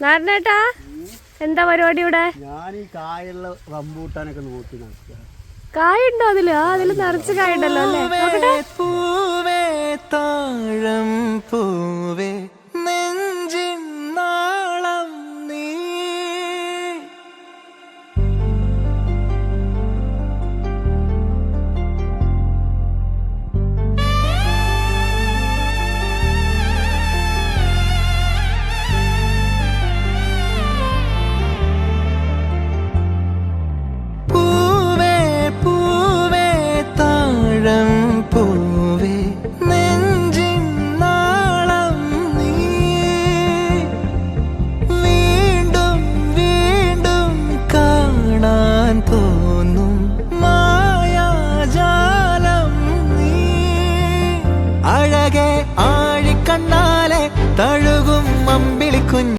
നാരനേട്ടാ എന്താ പരിപാടി ഇവിടെ? ഞാൻ ഈ കായുള്ള റംബൂട്ടാനൊക്കെ നോക്കി നടക്കുക കായുണ്ടോ അതിൽ? ആ അതിൽ നിറച്ച് കായുണ്ടല്ലോ അല്ലേ? നോക്കട്ടെ. പൂവേ താഴം നെഞ്ച ആഴിക്കണ്ണാലെ തഴുകും അമ്പിളിക്കുഞ്ഞ്.